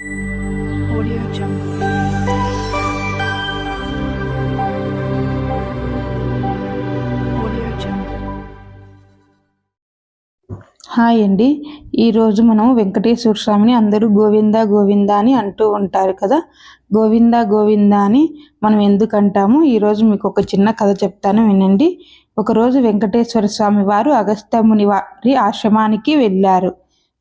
Audio Jungle. Hi అండి ఈరోజు మనం వెంకటేశ్వర స్వామిని అందరూ గోవింద గోవింద అని అంటూ ఉంటారు కదా? గోవింద గోవింద అని మనం ఎందుకు అంటాము? ఈరోజు మీకు ఒక చిన్న కథ చెప్తాను వినండి. ఒకరోజు వెంకటేశ్వర స్వామి వారు అగస్త్యముని వారి ఆశ్రమానికి వెళ్ళారు.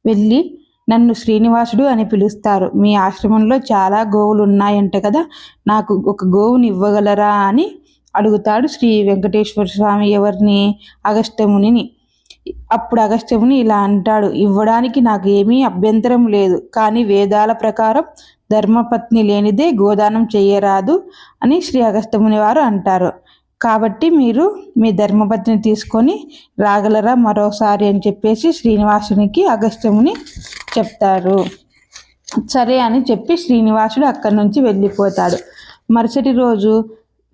వెళ్ళి నన్ను శ్రీనివాసుడు అని పిలుస్తారు. మీ ఆశ్రమంలో చాలా గోవులు ఉన్నాయంట కదా నాకు ఒక గోవుని ఇవ్వగలరా అని అడుగుతాడు శ్రీ వెంకటేశ్వర స్వామి ఎవరిని? అగస్త్యమునిని. అప్పుడు అగస్త్యముని ఇలా అంటాడు ఇవ్వడానికి నాకు ఏమీ అభ్యంతరం లేదు కానీ వేదాల ప్రకారం ధర్మపత్ని లేనిదే గోదానం చేయరాదు అని శ్రీ అగస్త్యముని వారు అంటారు. కాబట్టి మీరు మీ ధర్మపత్ని తీసుకొని రాగలరా మరోసారి అని చెప్పేసి శ్రీనివాసునికి అగస్త్యముని చెప్తారు. సరే అని చెప్పి శ్రీనివాసుడు అక్కడి నుంచి వెళ్ళిపోతాడు. మరుసటి రోజు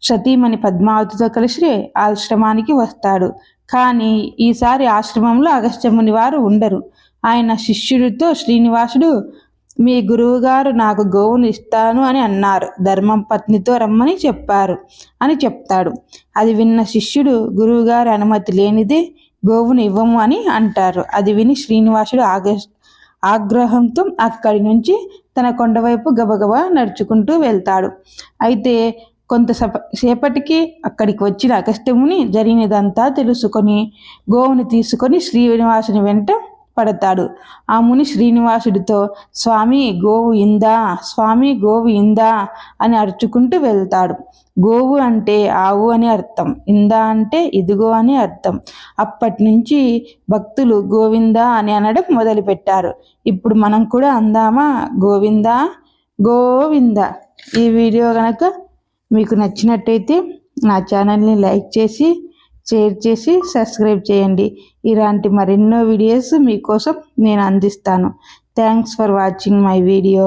సతీమణి పద్మావతితో కలిసి ఆశ్రమానికి వస్తాడు. కానీ ఈసారి ఆశ్రమంలో అగస్త్యముని వారు ఉండరు. ఆయన శిష్యుడితో శ్రీనివాసుడు మీ గురువుగారు నాకు గోవును ఇస్తాను అని అన్నారు. ధర్మం పత్నితో రమ్మని చెప్పారు అని చెప్తాడు. అది విన్న శిష్యుడు గురువుగారి అనుమతి లేనిదే గోవును ఇవ్వము అని అంటారు. అది విని శ్రీనివాసుడు ఆగస్ట్ ఆగ్రహంతో అక్కడి నుంచి తన కొండవైపు గబగబా నడుచుకుంటూ వెళ్తాడు. అయితే కొంత సప సేపటికి అక్కడికి వచ్చిన అగస్త్యముని జరిగినదంతా తెలుసుకొని గోవుని తీసుకొని శ్రీనివాసుని వెంట పడతాడు. ఆ ముని శ్రీనివాసుడితో స్వామి గోవు ఇందా? స్వామి గోవు ఇందా? అని అరుచుకుంటూ వెళ్తాడు. గోవు అంటే ఆవు అని అర్థం ఇందా అంటే ఇదిగో అని అర్థం. అప్పటి నుంచి భక్తులు గోవిందా అని అనడం మొదలుపెట్టారు. ఇప్పుడు మనం కూడా అందామా? గోవిందా? గోవిందా? ఈ వీడియో కనుక మీకు నచ్చినట్టయితే నా ఛానల్ని లైక్ చేసి షేర్ చేసి సబ్స్క్రైబ్ చేయండి. ఇలాంటి మరెన్నో వీడియోస్ మీకోసం నేను అందిస్తాను. Thanks for watching my video